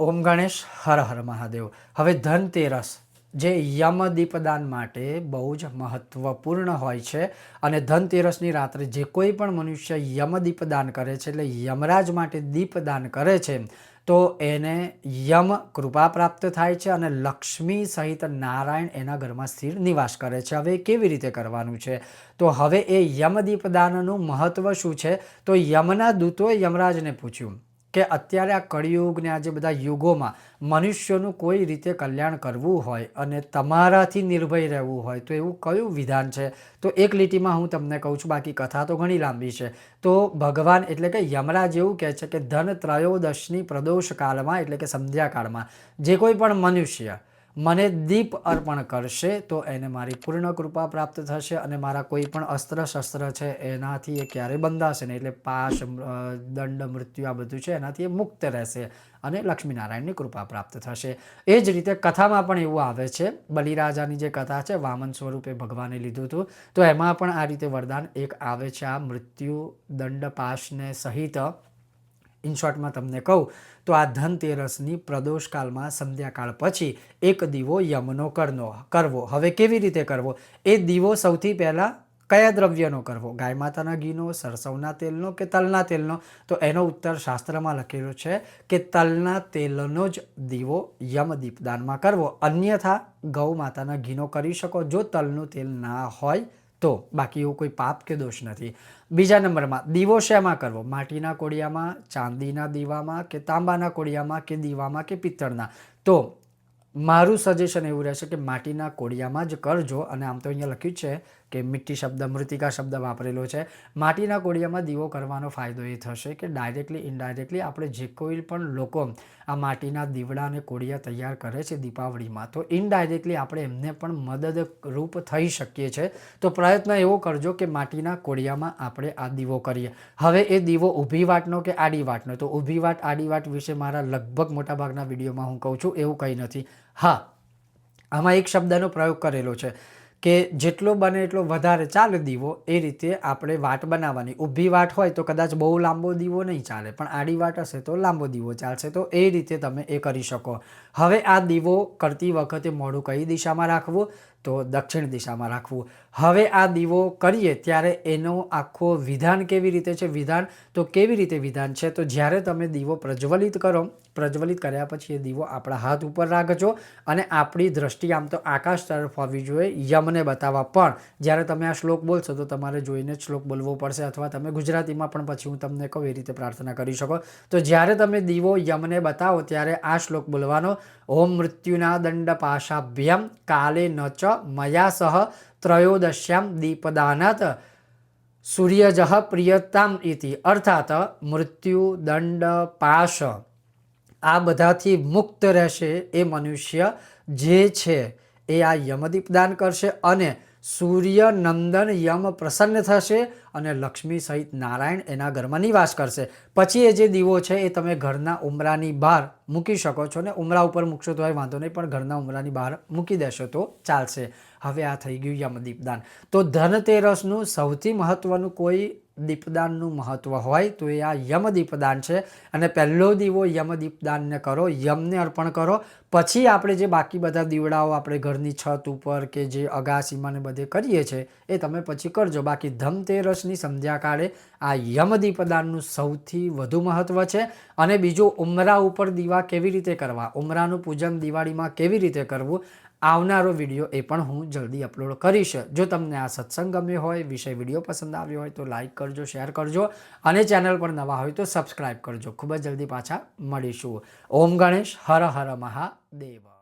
ઓમ ગણેશ, હર હર મહાદેવ. હવે ધનતેરસ જે યમ દીપદાન માટે બહુ જ મહત્વપૂર્ણ હોય છે. અને ધનતેરસની રાત્રે જે કોઈ પણ મનુષ્ય યમ દીપદાન કરે છે, એટલે યમરાજ માટે દીપદાન કરે છે, તો એને યમ કૃપા પ્રાપ્ત થાય છે અને લક્ષ્મી સહિત નારાયણ એના ઘરમાં સ્થિર નિવાસ કરે છે. હવે કેવી રીતે કરવાનું છે? તો હવે એ યમ દીપદાનનું મહત્વ શું છે? તો યમના દૂતોએ યમરાજને પૂછ્યું કે અત્યારે આ કળિયુગ ને આ જે બધા યુગોમાં મનુષ્યનું કોઈ રીતે કલ્યાણ કરવું હોય અને તમારાથી નિર્ભય રહેવું હોય, તો એવું કયું વિધાન છે? તો એક લીટીમાં હું તમને કહું છું, બાકી કથા તો ઘણી લાંબી છે. તો ભગવાન એટલે કે યમરાજ એવું કહે છે કે ધન ત્રયોદશની પ્રદોષ કાળમાં એટલે કે સંધ્યાકાળમાં જે કોઈ પણ મનુષ્ય મને દીપ અર્પણ કરશે, તો એને મારી પૂર્ણ કૃપા પ્રાપ્ત થશે અને મારા કોઈ પણ અસ્ત્ર શસ્ત્ર છે, એનાથી એ ક્યારેય બંધાશે નહીં. એટલે પાશ દંડ, મૃત્યુ આ બધું છે, એનાથી એ મુક્ત રહેશે અને લક્ષ્મીનારાયણની કૃપા પ્રાપ્ત થશે. એ જ રીતે કથામાં પણ એવું આવે છે, બલિરાજાની જે કથા છે, વામન સ્વરૂપે ભગવાને લીધું હતું, તો એમાં પણ આ રીતે વરદાન એક આવે છે. આ મૃત્યુ, દંડ, પાશને સહિત ઇન શોર્ટમાં તમને કહું, તો આ ધનતેરસની પ્રદોષકાળમાં સંધ્યાકાળ પછી એક દીવો યમનો કરનો, કરવો. હવે કેવી રીતે કરવો? એ દીવો સૌથી પહેલાં કયા દ્રવ્યનો કરવો? ગાય માતાના ઘીનો, સરસવના તેલનો કે તલના તેલનો? તો એનો ઉત્તર શાસ્ત્રમાં લખેલો છે કે તલના તેલનો જ દીવો યમ દીપદાનમાં કરવો. અન્યથા ગૌ માતાના ઘીનો કરી શકો. જો તલનું તેલ ના હોય તો બાકી એવું કોઈ પાપ કે દોષ નથી. બીજા નંબરમાં, દીવો શેમાં કરવો? માટીના કોડિયામાં ચાંદીના દીવામાં કે તાંબાના કોડિયામાં કે દીવામાં કે પિત્તળના? તો મારું સજેશન એવું રહેશે કે માટીના કોડિયામાં જ કરજો અને આમ તો અહીંયા લખ્યું છે કે મિટ્ટી શબ્દ, મૃતિકા શબ્દ વાપરેલો છે. માટીના કોડિયામાં દીવો કરવાનો ફાયદો એ થશે કે ડાયરેક્ટલી ઇનડાયરેક્ટલી આપણે જે કોઈ પણ લોકો આ માટીના દીવડા અને કોડિયા તૈયાર કરે છે દીપાવળીમાં, તો ઇનડાયરેક્ટલી આપણે એમને પણ મદદરૂપ થઈ શકીએ છીએ તો પ્રયત્ન એવો કરજો કે માટીના કોડિયામાં આપણે આ દીવો કરીએ. હવે એ દીવો ઊભી વાટનો કે આડી વાટનો? તો ઊભી વાટ, આડી વાટ વિશે મારા લગભગ મોટાભાગના વિડીયોમાં હું કહું છું, એવું કંઈ નથી. હા, આમાં એક શબ્દનો પ્રયોગ કરેલો છે કે જેટલો બને એટલો વધારે ચાલે દીવો, એ રીતે આપણે વાટ બનાવવાની. ઊભી વાટ હોય તો કદાચ બહુ લાંબો દીવો નહીં ચાલે, પણ આડી વાટ હશે તો લાંબો દીવો ચાલશે, તો એ રીતે તમે એ કરી શકો. હવે આ દીવો કરતી વખતે મોઢું કઈ દિશામાં રાખવું? તો દક્ષિણ દિશામાં રાખવું. હવે આ દીવો કરીએ ત્યારે એનો આખો વિધાન કેવી રીતે છે? વિધાન તો કેવી રીતે વિધાન છે? તો જ્યારે તમે દીવો પ્રજ્વલિત કરો, પ્રજ્વલિત કર્યા પછી એ દીવો આપણા હાથ ઉપર રાખજો અને આપણી દ્રષ્ટિ આમ તો આકાશ તરફ હોવી જોઈએ, યમને બતાવવા. પણ જ્યારે તમે આ શ્લોક બોલશો તો તમારે જોઈને જ શ્લોક બોલવો પડશે અથવા તમે ગુજરાતીમાં પણ પછી હું તમને કહું એ રીતે પ્રાર્થના કરી શકો. તો જ્યારે તમે દીવો યમને બતાવો ત્યારે આ શ્લોક બોલવાનો. ઓમ મૃત્યુના દંડ પાશાભ્યમ કાલે ન ચ મયા સહ ત્રયોદશ્યામ દીપદાનાત સૂર્યજઃ પ્રિયતામ ઇતિ અર્થાત મૃત્યુ દંડ પાશ આ બધાથી મુક્ત રહેશે એ મનુષ્ય જે છે એ આ યમદીપદાન કરશે અને સૂર્ય નંદન યમ પ્રસન્ન થશે અને લક્ષ્મી સહિત નારાયણ એના ઘરમાં નિવાસ કરશે. પછી એ જે દીવો છે એ તમે ઘરના ઉમરાની બહાર મૂકી શકો છો ને ઉમરા ઉપર મૂકશો તો વાંધો નહીં, પણ ઘરના ઉમરાની બહાર મૂકી દેશો તો ચાલશે. હવે આ થઈ ગયું યમદીપદાન. તો ધનતેરસનું સૌથી મહત્વનું કોઈ દીપદાનનું મહત્વ હોય તો એ આ યમદીપદાન છે. અને પહેલો દીવો યમદીપદાનને કરો, યમને અર્પણ કરો. પછી આપણે જે બાકી બધા દીવડાઓ આપણે ઘરની છત ઉપર કે જે અગાસીમાં ને બધે કરીએ છીએ, એ તમે પછી કરજો. બાકી ધમતેરસની સંધ્યાકાળે આ યમદીપદાનનું સૌથી વધુ મહત્વ છે. અને બીજું ઉમરા ઉપર દીવા કેવી રીતે કરવા? ઉમરાનું પૂજન દિવાળીમાં કેવી રીતે કરવું? આવનારો વીડિયો એ પણ હું જલ્દી અપલોડ કરીશ. જો તમને આ સત્સંગ ગમ્યો હોય, વિષય વીડિયો પસંદ આવ્યો હોય તો લાઇક કરજો શેર કરજો અને ચેનલ પર નવા હોય તો સબસ્ક્રાઈબ કરજો. ખૂબ જ જલ્દી પાછા મળીશું. ઓમ ગણેશ, હર હર મહાદેવ.